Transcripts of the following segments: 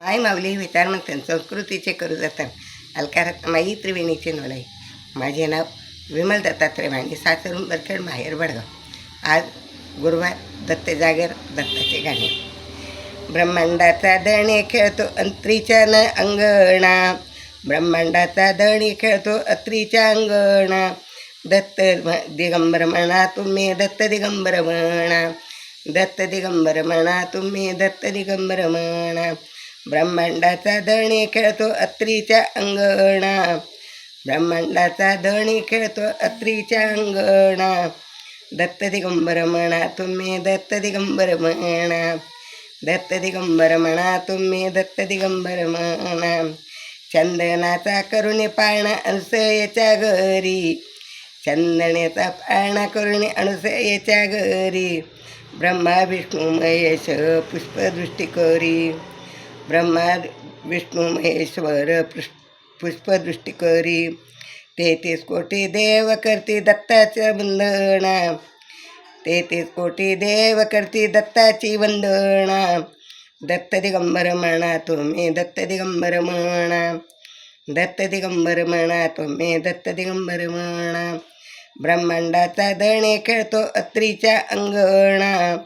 माय माऊली विचार विचारमंथन संस्कृतीचे करू जतन अलकारात माई त्रिवेणीचे नोलाई. माझे नाव विमल दत्तात्रय मांडे सासरून बरखेड माहेर बडगाव आज गुरुवार दत्त जागर दत्ताचे गाणे. ब्रह्मांडाचा दणे खेळतो अंत्रीच्या न अंगणा. ब्रह्मांडाचा दणी खेळतो अत्रीच्या अंगणा. दत्त दिगंबर म्हणा तुम्ही दत्त दिगंबर म्हणा. दत्त दिगंबर म्हणा तुम्ही दत्त दिगंबर म्हणा. ब्रह्मांडाचा धणी खेळतो अत्रीच्या अंगणा. ब्रह्मांडाचा धणी खेळतो अत्रीच्या अंगणा. दत्त दिगंबर म्हणा तुम्ही दत्त दिगंबर म्हणा. दत्त दिगंबर म्हणा तुम्ही दत्त दिगंबर म्हणा. चंदनाचा करुणे पाळणा अनुसयेच्या घरी. चंदनेचा पाळणा करुणे अनुसयेच्या घरी. ब्रह्मा विष्णू महेश पुष्पदृष्टी करी. ब्रह्मा विष्णू महेश्वर पुष पुष्पदृष्टी करी तेहतीस कोटी देव करती दत्ताचं वंदना. तेहतीस कोटी देव करती दत्ताची वंदना. दत्त दिगंबर म्हणा तुम्ही दत्त दिगंबर म्हणा. दत्त दिगंबर म्हणा तुम्ही दत्त दिगंबर म्हणा. ब्रह्मांडाचा दणे खेळतो अत्रीच्या अंगणा.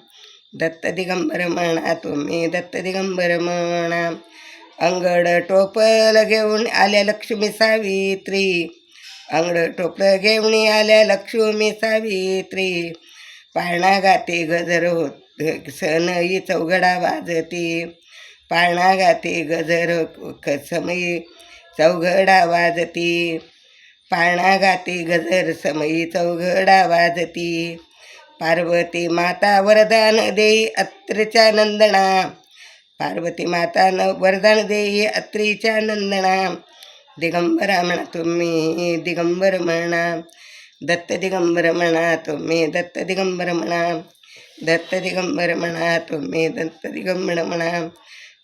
दत्त दिगंबर म्हणा तुम्ही दत्त दिगंबर म्हणा अंगड टोपल घेऊन आल्या लक्ष्मी सावित्री. अंगड टोपलं घेऊन आल्या लक्ष्मी सावित्री. पाळणा गाते गजर होत सनई चौघडा वाजती. पाळणा गाते गजर क- समयी चौघडा वाजती. पाळणा गाते गजर समयी चौघडा वाजती. पार्वती माता वरदान देई अत्रीच्या नंदना. पार्वती माता न वरदान देई अत्रीच्या नंदना. दिगंबरा म्हणा तुम्ही दिगंबर म्हणा दत्त दिगंबर म्हणा तुम्ही दत्त दिगंबर म्हणा दत्त दिगंबर म्हणा तुम्ही दत्त दिगंबर म्हणा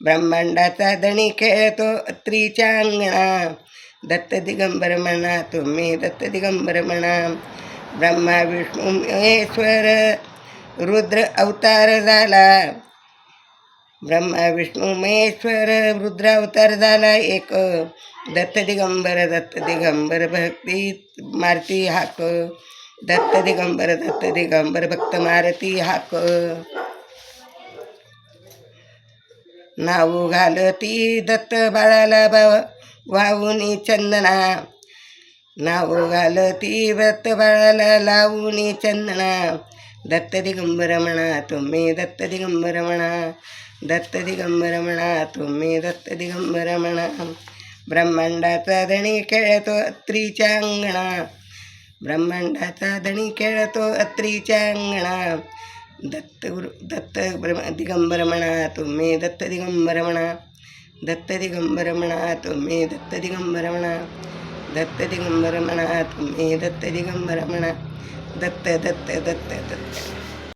ब्रह्मांडाचा दणी खेळतो अत्रीच्या अंगणा. दत्त दिगंबर म्हणा तुम्ही दत्त दिगंबर म्हणा ब्रह्मा विष्णू महेश्वर रुद्र अवतार झाला. ब्रह्मा विष्णू महेश्वर रुद्र अवतार झाला एक. दत्त दिगंबर दत्त दिगंबर भक्ती मारती हाक. दत्त दिगंबर दत्त दिगंबर भक्त मारती हाक. नाऊ घालती दत्त बाळाला बाव वाहुनी चंदना. नाऊ घालती दत्त बाळाला लावूनी चंदना दत्त दिगंबर म्हणा तुम्ही दत्त दिगंबर म्हणा दत्त दिगंबर म्हणा तुम्ही दत्त दिगंबर म्हणा ब्रह्मांडाचा धणी खेळतो अत्रीच्या अंगणा ब्रह्मांडाचा धणी खेळतो अत्रीच्या अंगणा दत्त गुरु दत्त ब्रह्म दिगंबर म्हणा तुम्ही दत्त दिगंबर म्हणा दत्त दिगंबर म्हणा तुम्ही दत्त दिगंबर म्हणा दत्त दिगंबर म्हणा तुम्ही दत्त दिगंबर म्हणा दत्त दत्त दत्त दत्त